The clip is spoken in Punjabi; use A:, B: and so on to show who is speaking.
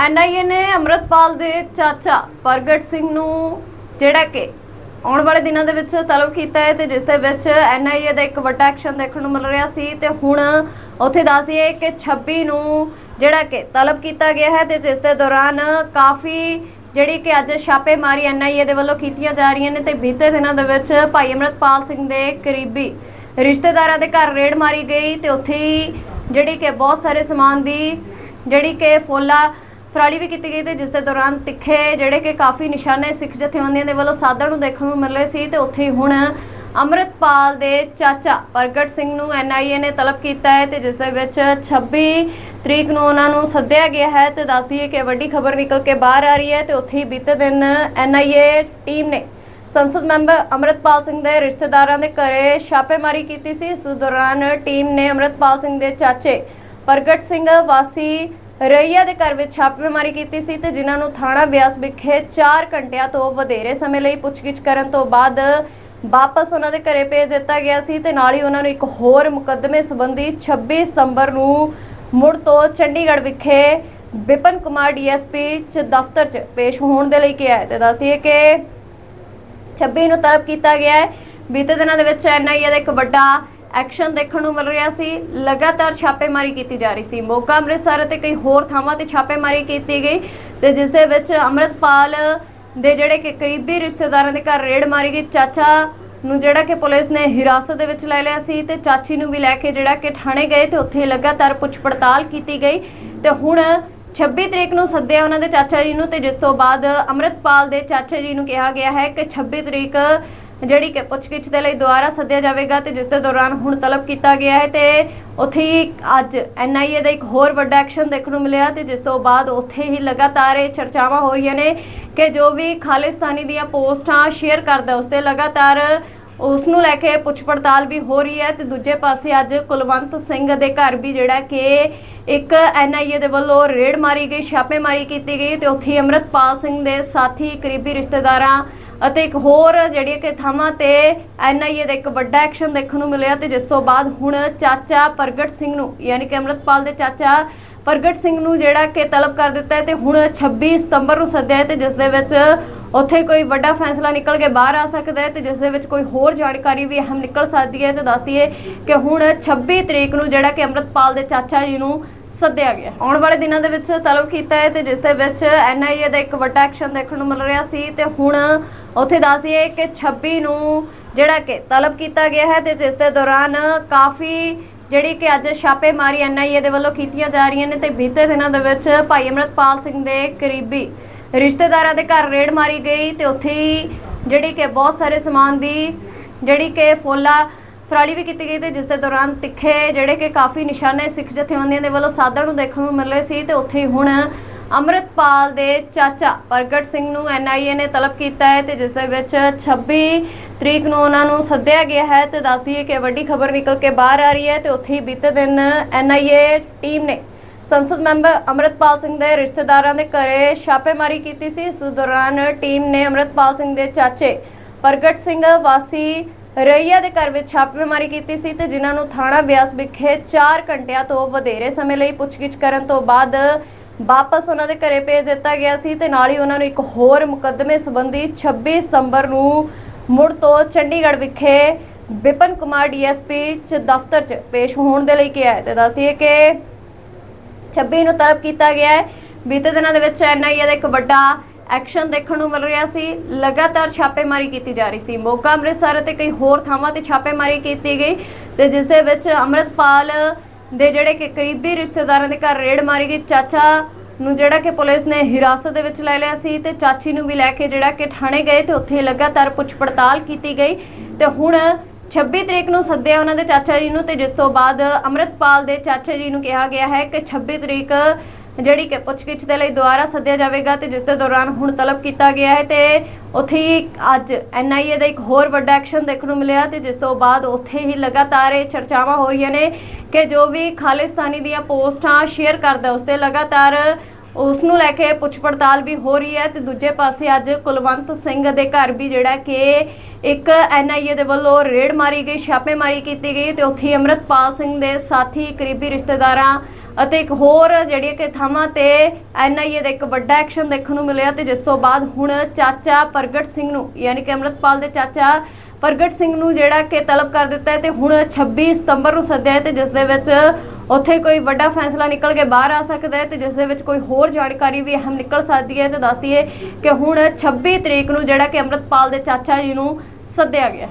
A: ਐਨਆਈਏ ਨੇ ਅਮਰਤਪਾਲ ਦੇ ਚਾਚਾ ਪ੍ਰਗਟ ਸਿੰਘ ਨੂੰ ਜਿਹੜਾ ਕਿ ਆਉਣ ਵਾਲੇ ਦਿਨਾਂ ਦੇ ਵਿੱਚ ਤਲਬ ਕੀਤਾ ਹੈ ਤੇ ਜਿਸ ਦੇ ਵਿੱਚ ਐਨਆਈਏ ਦਾ ਇੱਕ ਵੱਡਾ ਐਕਸ਼ਨ ਦੇਖਣ ਨੂੰ ਮਿਲ ਰਿਹਾ ਸੀ ਤੇ ਹੁਣ ਉੱਥੇ ਦੱਸਦੀਏ ਕਿ 26 ਨੂੰ ਜਿਹੜਾ ਕਿ ਤਲਬ ਕੀਤਾ ਗਿਆ ਹੈ ਤੇ ਜਿਸ ਦੇ ਦੌਰਾਨ ਕਾਫੀ ਜਿਹੜੀ ਕਿ ਅੱਜ ਛਾਪੇਮਾਰੀ ਐਨਆਈਏ ਦੇ ਵੱਲੋਂ ਕੀਤੀਆਂ ਜਾ ਰਹੀਆਂ ਨੇ ਤੇ ਬੀਤੇ ਦਿਨਾਂ ਦੇ ਵਿੱਚ ਭਾਈ ਅਮਰਤਪਾਲ ਸਿੰਘ ਦੇ ਕਰੀਬੀ ਰਿਸ਼ਤੇਦਾਰਾਂ ਦੇ ਘਰ ਰੇਡ ਮਾਰੀ ਗਈ ਤੇ ਉੱਥੇ ਹੀ ਜਿਹੜੀ ਕਿ ਬਹੁਤ ਸਾਰੇ ਸਮਾਨ ਦੀ ਜਿਹੜੀ ਕਿ ਫੋਲਾ ਫਰਾਲੀ ਵੀ ਕੀਤੀ ਗਈ ਤੇ ਜਿਸ ਦੇ ਦੌਰਾਨ ਤਿੱਖੇ ਜਿਹੜੇ ਕਿ ਕਾਫੀ ਨਿਸ਼ਾਨੇ ਸਿੱਖ ਜਥੇਬੰਦੀਆਂ ਦੇ ਵੱਲੋਂ ਸਾਧਨ ਨੂੰ ਦੇਖਣ ਨੂੰ ਮਿਲ ਰਹੇ ਸੀ ਤੇ ਉੱਥੇ ਹੀ ਹੁਣ ਅੰਮ੍ਰਿਤਪਾਲ ਦੇ ਚਾਚਾ ਪ੍ਰਗਟ ਸਿੰਘ ਨੂੰ ਐਨਆਈਏ ਨੇ ਤਲਬ ਕੀਤਾ ਹੈ ਤੇ ਜਿਸ ਦੇ ਵਿੱਚ 26 ਤਰੀਕ ਨੂੰ ਉਹਨਾਂ ਨੂੰ ਸੱਦਿਆ ਗਿਆ ਹੈ ਤੇ ਦੱਸਦੀ ਹੈ ਕਿ ਵੱਡੀ ਖਬਰ ਨਿਕਲ ਕੇ ਬਾਹਰ ਆ ਰਹੀ ਹੈ ਤੇ ਉੱਥੇ ਹੀ ਬੀਤੇ ਦਿਨ ਐਨਆਈਏ ਟੀਮ ਨੇ ਸੰਸਦ ਮੈਂਬਰ ਅਮਰਤਪਾਲ ਸਿੰਘ ਦੇ ਰਿਸ਼ਤੇਦਾਰਾਂ ਦੇ ਘਰੇ ਛਾਪੇਮਾਰੀ ਕੀਤੀ ਸੀ। ਇਸ ਦੌਰਾਨ ਟੀਮ ਨੇ ਅਮਰਤਪਾਲ ਸਿੰਘ ਦੇ ਚਾਚੇ ਪ੍ਰਗਟ ਸਿੰਘ ਵਾਸੀ ਰਈਆ ਦੇ ਘਰ ਵਿੱਚ ਛਾਪੇਮਾਰੀ ਕੀਤੀ ਸੀ ਤੇ ਜਿਨ੍ਹਾਂ ਨੂੰ ਥਾਣਾ ਬਿਆਸ ਵਿਖੇ 4 ਘੰਟਿਆਂ ਤੋਂ ਵਧੇਰੇ ਸਮੇਂ ਲਈ ਪੁੱਛਗਿੱਛ ਕਰਨ ਤੋਂ ਬਾਅਦ ਵਾਪਸ ਉਹਨਾਂ ਦੇ ਘਰੇ ਭੇਜ ਦਿੱਤਾ ਗਿਆ ਸੀ ਤੇ ਨਾਲ ਹੀ ਉਹਨਾਂ ਨੂੰ ਇੱਕ ਹੋਰ ਮੁਕੱਦਮੇ ਸੰਬੰਧੀ 26 ਸਤੰਬਰ ਨੂੰ ਮੁੜ ਤੋਂ ਚੰਡੀਗੜ੍ਹ ਵਿਖੇ ਵਿਪਨ ਕੁਮਾਰ ਡੀਐਸਪੀ ਚ ਦਫ਼ਤਰ 'ਚ ਪੇਸ਼ ਹੋਣ ਦੇ ਲਈ ਕਿਹਾ ਹੈ। ਤੇ ਦੱਸਦੀ ਹੈ ਕਿ 26 ਨੂੰ ਤਲਬ ਕੀਤਾ ਗਿਆ ਹੈ। ਬੀਤੇ ਦਿਨਾਂ ਦੇ ਵਿੱਚ ਐਨਆਈਏ ਦਾ ਇੱਕ ਵੱਡਾ ਐਕਸ਼ਨ ਦੇਖਣ ਨੂੰ ਮਿਲ ਰਿਹਾ ਸੀ। ਲਗਾਤਾਰ ਛਾਪੇਮਾਰੀ ਕੀਤੀ ਜਾ ਰਹੀ ਸੀ। ਮੋਗਾ, ਅੰਮ੍ਰਿਤਸਰ ਅਤੇ ਕਈ ਹੋਰ ਥਾਵਾਂ ਤੇ ਛਾਪੇਮਾਰੀ ਕੀਤੀ ਗਈ ਤੇ ਜਿਸ ਦੇ ਵਿੱਚ ਅੰਮ੍ਰਿਤਪਾਲ ਦੇ ਜਿਹੜੇ ਕਿ ਕਰੀਬੀ ਰਿਸ਼ਤੇਦਾਰਾਂ ਦੇ ਘਰ ਰੇਡ ਮਾਰੀ ਗਈ। ਚਾਚਾ ਨੂੰ ਜਿਹੜਾ ਕਿ ਪੁਲਿਸ ਨੇ ਹਿਰਾਸਤ ਦੇ ਵਿੱਚ ਲੈ ਲਿਆ ਸੀ ਤੇ ਚਾਚੀ ਨੂੰ ਵੀ ਲੈ ਕੇ ਜਿਹੜਾ ਕਿ ਥਾਣੇ ਗਏ ਤੇ ਉੱਥੇ ਲਗਾਤਾਰ ਪੁੱਛ ਪੜਤਾਲ ਕੀਤੀ ਗਈ। ਤੇ ਹੁਣ 26 ਤਰੀਕ ਨੂੰ ਸੱਦਿਆ ਉਹਨਾਂ ਦੇ ਚਾਚਾ ਜੀ ਨੂੰ ਤੇ ਜਿਸ ਤੋਂ ਬਾਅਦ ਅੰਮ੍ਰਿਤਪਾਲ ਦੇ ਚਾਚਾ ਜੀ ਨੂੰ ਕਿਹਾ ਗਿਆ ਹੈ ਕਿ 26 ਤਰੀਕ ਜਿਹੜੀ ਕਿ ਪੁੱਛਗਿੱਛ ਦੇ ਲਈ ਦੁਬਾਰਾ ਸੱਦਿਆ ਜਾਵੇਗਾ ਤੇ ਜਿਸ ਦੇ ਦੌਰਾਨ ਹੁਣ ਤਲਬ ਕੀਤਾ ਗਿਆ ਹੈ ਤੇ ਉੱਥੇ ਹੀ ਅੱਜ ਐਨਆਈਏ ਦਾ ਇੱਕ ਹੋਰ ਵੱਡਾ ਐਕਸ਼ਨ ਦੇਖਣ ਨੂੰ ਮਿਲਿਆ ਤੇ ਜਿਸ ਤੋਂ ਬਾਅਦ ਉੱਥੇ ਹੀ ਲਗਾਤਾਰ ਇਹ ਚਰਚਾਵਾਂ ਹੋ ਰਹੀਆਂ ਨੇ ਕਿ ਜੋ ਵੀ ਖਾਲਿਸਤਾਨੀ ਦੀਆਂ ਪੋਸਟਾਂ ਸ਼ੇਅਰ ਕਰਦਾ ਉਸ ਤੇ ਲਗਾਤਾਰ ਉਸ ਨੂੰ ਲੈ ਕੇ ਪੁੱਛ ਪੜਤਾਲ ਵੀ ਹੋ ਰਹੀ ਹੈ ਤੇ ਦੂਜੇ ਪਾਸੇ ਅੱਜ ਕੁਲਵੰਤ ਸਿੰਘ ਦੇ ਘਰ ਵੀ ਜਿਹੜਾ ਕਿ ਇੱਕ ਐਨਆਈਏ ਦੇ ਵੱਲੋਂ ਰੇਡ ਮਾਰੀ ਗਈ, ਛਾਪੇਮਾਰੀ ਕੀਤੀ ਗਈ ਤੇ ਉੱਥੇ ਹੀ ਅੰਮ੍ਰਿਤਪਾਲ ਸਿੰਘ ਦੇ ਸਾਥੀ, ਕਰੀਬੀ ਰਿਸ਼ਤੇਦਾਰਾਂ ਅਤੇ ਇੱਕ ਹੋਰ ਜਿਹੜੀ ਕਿ ਥਾਵਾਂ ਤੇ ਐਨਆਈਏ ਦਾ ਇੱਕ ਵੱਡਾ ਐਕਸ਼ਨ ਦੇਖਣ ਨੂੰ ਮਿਲਿਆ ਤੇ ਜਿਸ ਤੋਂ ਬਾਅਦ ਹੁਣ ਚਾਚਾ ਪ੍ਰਗਟ ਸਿੰਘ ਨੂੰ, ਯਾਨੀ ਕਿ ਅੰਮ੍ਰਿਤਪਾਲ ਦੇ ਚਾਚਾ ਪ੍ਰਗਟ ਸਿੰਘ ਨੂੰ ਜਿਹੜਾ ਕਿ ਤਲਬ ਕਰ ਦਿੱਤਾ ਹੈ ਤੇ ਹੁਣ 26 ਸਤੰਬਰ ਨੂੰ ਸੱਦਿਆ ਹੈ ਤੇ ਜਿਸ ਦੇ ਵਿੱਚ ਉੱਥੇ ਕੋਈ ਵੱਡਾ ਫੈਸਲਾ ਨਿਕਲ ਕੇ ਬਾਹਰ ਆ ਸਕਦਾ ਹੈ ਤੇ ਜਿਸ ਦੇ ਵਿੱਚ ਕੋਈ ਹੋਰ ਜਾਣਕਾਰੀ ਵੀ ਅਹਿਮ ਨਿਕਲ ਸਕਦੀ ਹੈ ਤੇ ਦੱਸਦੀ ਹੈ ਕਿ ਹੁਣ 26 ਤਰੀਕ ਨੂੰ ਜਿਹੜਾ ਕਿ ਅੰਮ੍ਰਿਤਪਾਲ ਦੇ ਚਾਚਾ ਜੀ ਨੂੰ ਸੱਦਿਆ ਗਿਆ। ਆਉਣ ਵਾਲੇ ਦਿਨਾਂ ਦੇ ਵਿੱਚ ਤਲਬ ਕੀਤਾ ਹੈ ਤੇ ਜਿਸ ਦੇ ਵਿੱਚ ਐਨਆਈਏ ਦਾ ਇੱਕ ਵੱਡਾ ਐਕਸ਼ਨ ਦੇਖਣ ਨੂੰ ਮਿਲ ਰਿਹਾ ਸੀ ਤੇ ਹੁਣ ਉੱਥੇ ਦੱਸਦੀ ਹੈ ਕਿ 26 ਨੂੰ ਜਿਹੜਾ ਕਿ ਤਲਬ ਕੀਤਾ ਗਿਆ ਹੈ ਤੇ ਜਿਸ ਦੇ ਦੌਰਾਨ ਕਾਫੀ ਜਿਹੜੀ ਕਿ ਅੱਜ ਛਾਪੇਮਾਰੀ ਐਨਆਈਏ ਦੇ ਵੱਲੋਂ ਕੀਤੀਆਂ ਜਾ ਰਹੀਆਂ ਨੇ ਤੇ ਬੀਤੇ ਦਿਨਾਂ ਦੇ ਵਿੱਚ ਭਾਈ ਅਮਰਤਪਾਲ ਸਿੰਘ ਦੇ ਕਰੀਬੀ ਰਿਸ਼ਤੇਦਾਰਾਂ ਦੇ ਘਰ ਰੇਡ ਮਾਰੀ ਗਈ ਤੇ ਉੱਥੇ ਹੀ ਜਿਹੜੀ ਕਿ ਬਹੁਤ ਸਾਰੇ ਸਮਾਨ ਦੀ ਜਿਹੜੀ ਕਿ ਫੋਲਾ ਫਰਾਲੀ ਵੀ ਕੀਤੀ ਗਈ ਤੇ ਜਿਸ ਦੇ ਦੌਰਾਨ ਤਿੱਖੇ ਜਿਹੜੇ ਕਿ ਕਾਫੀ ਨਿਸ਼ਾਨੇ ਸਿੱਖ ਜਥੇਬੰਦੀਆਂ ਦੇ ਵੱਲੋਂ ਸਾਧਨ ਨੂੰ ਦੇਖਣ ਨੂੰ ਮਿਲ ਰਹੇ ਸੀ ਤੇ ਉੱਥੇ ਹੀ ਹੁਣ ਅੰਮ੍ਰਿਤਪਾਲ ਦੇ ਚਾਚਾ ਪ੍ਰਗਟ ਸਿੰਘ ਨੂੰ ਐਨਆਈਏ ਨੇ ਤਲਬ ਕੀਤਾ ਹੈ ਤੇ ਜਿਸ ਦੇ ਵਿੱਚ 26 ਤਰੀਕ ਨੂੰ ਉਹਨਾਂ ਨੂੰ ਸੱਦਿਆ ਗਿਆ ਹੈ ਤੇ ਦੱਸਦੀ ਹੈ ਕਿ ਵੱਡੀ ਖਬਰ ਨਿਕਲ ਕੇ ਬਾਹਰ ਆ ਰਹੀ ਹੈ ਤੇ ਉੱਥੇ ਹੀ ਬੀਤੇ ਦਿਨ ਐਨਆਈਏ ਟੀਮ ਨੇ ਸੰਸਦ ਮੈਂਬਰ ਅਮਰਤਪਾਲ ਸਿੰਘ ਦੇ ਰਿਸ਼ਤੇਦਾਰਾਂ ਦੇ ਘਰੇ ਛਾਪੇਮਾਰੀ ਕੀਤੀ ਸੀ। ਇਸ ਦੌਰਾਨ ਟੀਮ ਨੇ ਅਮਰਤਪਾਲ ਸਿੰਘ ਦੇ ਚਾਚੇ ਪ੍ਰਗਟ ਸਿੰਘ ਵਾਸੀ ਰਈਆ ਦੇ ਘਰ ਵਿੱਚ ਛਾਪੇਮਾਰੀ ਕੀਤੀ ਸੀ ਤੇ ਜਿਨ੍ਹਾਂ ਨੂੰ ਥਾਣਾ ਬਿਆਸ ਵਿਖੇ 4 ਘੰਟਿਆਂ ਤੋਂ ਵਧੇਰੇ ਸਮੇਂ ਲਈ ਪੁੱਛਗਿੱਛ ਕਰਨ ਤੋਂ ਬਾਅਦ ਵਾਪਸ ਉਹਨਾਂ ਦੇ ਘਰੇ ਭੇਜ ਦਿੱਤਾ ਗਿਆ ਸੀ ਤੇ ਨਾਲ ਹੀ ਉਹਨਾਂ ਨੂੰ ਇੱਕ ਹੋਰ ਮੁਕੱਦਮੇ ਸੰਬੰਧੀ 26 ਸਤੰਬਰ ਨੂੰ ਮੁੜ ਤੋਂ ਚੰਡੀਗੜ੍ਹ ਵਿਖੇ ਵਿਪਨ ਕੁਮਾਰ ਡੀਐਸਪੀ ਚ ਦਫ਼ਤਰ 'ਚ ਪੇਸ਼ ਹੋਣ ਦੇ ਲਈ ਕਿਹਾ ਹੈ। ਤੇ ਦੱਸਦੀ ਕਿ 26 ਨੂੰ ਤਲਬ ਕੀਤਾ ਗਿਆ ਹੈ। ਬੀਤੇ ਦਿਨਾਂ ਦੇ ਵਿੱਚ ਐਨਆਈਏ ਦਾ ਇੱਕ ਵੱਡਾ ਐਕਸ਼ਨ ਦੇਖਣ ਨੂੰ ਮਿਲ ਰਿਹਾ ਸੀ। ਲਗਾਤਾਰ ਛਾਪੇਮਾਰੀ ਕੀਤੀ ਜਾ ਰਹੀ ਸੀ। ਮੋਗਾ, ਅੰਮ੍ਰਿਤਸਰ ਅਤੇ ਕਈ ਹੋਰ ਥਾਵਾਂ ਤੇ ਛਾਪੇਮਾਰੀ ਕੀਤੀ ਗਈ ਤੇ ਜਿਸ ਦੇ ਵਿੱਚ ਅੰਮ੍ਰਿਤਪਾਲ ਦੇ ਜਿਹੜੇ ਕਿ ਕਰੀਬੀ ਰਿਸ਼ਤੇਦਾਰਾਂ ਦੇ ਘਰ ਰੇਡ ਮਾਰੀ ਗਈ। ਚਾਚਾ ਨੂੰ ਜਿਹੜਾ ਕਿ ਪੁਲਿਸ ਨੇ ਹਿਰਾਸਤ ਦੇ ਵਿੱਚ ਲੈ ਲਿਆ ਸੀ ਤੇ ਚਾਚੀ ਨੂੰ ਵੀ ਲੈ ਕੇ ਜਿਹੜਾ ਕਿ ਥਾਣੇ ਗਏ ਤੇ ਉੱਥੇ ਲਗਾਤਾਰ ਪੁੱਛ ਪੜਤਾਲ ਕੀਤੀ ਗਈ ਤੇ ਹੁਣ 26 ਤਰੀਕ ਨੂੰ ਸੱਦਿਆ ਉਹਨਾਂ ਦੇ ਚਾਚਾ ਜੀ ਨੂੰ ਤੇ ਜਿਸ ਤੋਂ ਬਾਅਦ ਅੰਮ੍ਰਿਤਪਾਲ ਦੇ ਚਾਚਾ ਜੀ ਨੂੰ ਕਿਹਾ ਗਿਆ ਹੈ ਕਿ 26 ਤਰੀਕ ਜਿਹੜੀ ਕਿ ਪੁੱਛਗਿੱਛ ਦੇ ਲਈ ਦੁਬਾਰਾ ਸੱਦਿਆ ਜਾਵੇਗਾ ਤੇ ਜਿਸ ਦੇ ਦੌਰਾਨ ਹੁਣ ਤਲਬ ਕੀਤਾ ਗਿਆ ਹੈ ਤੇ ਉੱਥੇ ਹੀ ਅੱਜ ਐਨਆਈਏ ਦਾ ਇੱਕ ਹੋਰ ਵੱਡਾ ਐਕਸ਼ਨ ਦੇਖਣ ਨੂੰ ਮਿਲਿਆ ਤੇ ਜਿਸ ਤੋਂ ਬਾਅਦ ਉੱਥੇ ਹੀ ਲਗਾਤਾਰ ਇਹ ਚਰਚਾਵਾਂ ਹੋ ਰਹੀਆਂ ਨੇ ਕਿ ਜੋ ਵੀ ਖਾਲਿਸਤਾਨੀ ਦੀਆਂ ਪੋਸਟਾਂ ਸ਼ੇਅਰ ਕਰਦਾ ਉਸ ਤੇ ਲਗਾਤਾਰ ਉਸ ਨੂੰ ਲੈ ਕੇ ਪੁੱਛ ਪੜਤਾਲ ਵੀ ਹੋ ਰਹੀ ਹੈ ਤੇ ਦੂਜੇ ਪਾਸੇ ਅੱਜ ਕੁਲਵੰਤ ਸਿੰਘ ਦੇ ਘਰ ਵੀ ਜਿਹੜਾ ਕਿ ਇੱਕ ਐਨਆਈਏ ਦੇ ਵੱਲੋਂ ਰੇਡ ਮਾਰੀ ਗਈ, ਛਾਪੇਮਾਰੀ ਕੀਤੀ ਗਈ ਤੇ ਉੱਥੇ ਹੀ ਅੰਮ੍ਰਿਤਪਾਲ ਸਿੰਘ ਦੇ ਸਾਥੀ, ਕਰੀਬੀ ਰਿਸ਼ਤੇਦਾਰਾਂ ਅਤੇ ਇੱਕ ਹੋਰ ਜਿਹੜੀ ਕਿ ਥਾਵਾਂ ਤੇ ਐਨਆਈਏ ਦਾ ਇੱਕ ਵੱਡਾ ਐਕਸ਼ਨ ਦੇਖਣ ਨੂੰ ਮਿਲਿਆ ਤੇ ਜਿਸ ਤੋਂ ਬਾਅਦ ਹੁਣ ਚਾਚਾ ਪ੍ਰਗਟ ਸਿੰਘ ਨੂੰ, ਯਾਨੀ ਕਿ ਅੰਮ੍ਰਿਤਪਾਲ ਦੇ ਚਾਚਾ ਪ੍ਰਗਟ ਸਿੰਘ ਨੂੰ ਜਿਹੜਾ ਕਿ ਤਲਬ ਕਰ ਦਿੱਤਾ ਹੈ ਤੇ ਹੁਣ 26 ਸਤੰਬਰ ਨੂੰ ਸੱਦਿਆ ਹੈ ਤੇ ਜਿਸ ਦੇ ਵਿੱਚ ਉੱਥੇ ਕੋਈ ਵੱਡਾ ਫੈਸਲਾ ਨਿਕਲ ਕੇ ਬਾਹਰ ਆ ਸਕਦਾ ਹੈ ਤੇ ਜਿਸ ਦੇ ਵਿੱਚ ਕੋਈ ਹੋਰ ਜਾਣਕਾਰੀ ਵੀ ਅਹਿਮ ਨਿਕਲ ਸਕਦੀ ਹੈ ਤੇ ਦੱਸਦੀਏ ਕਿ ਹੁਣ 26 ਤਰੀਕ ਨੂੰ ਜਿਹੜਾ ਕਿ ਅੰਮ੍ਰਿਤਪਾਲ ਦੇ ਚਾਚਾ ਜੀ ਨੂੰ ਸੱਦਿਆ ਗਿਆ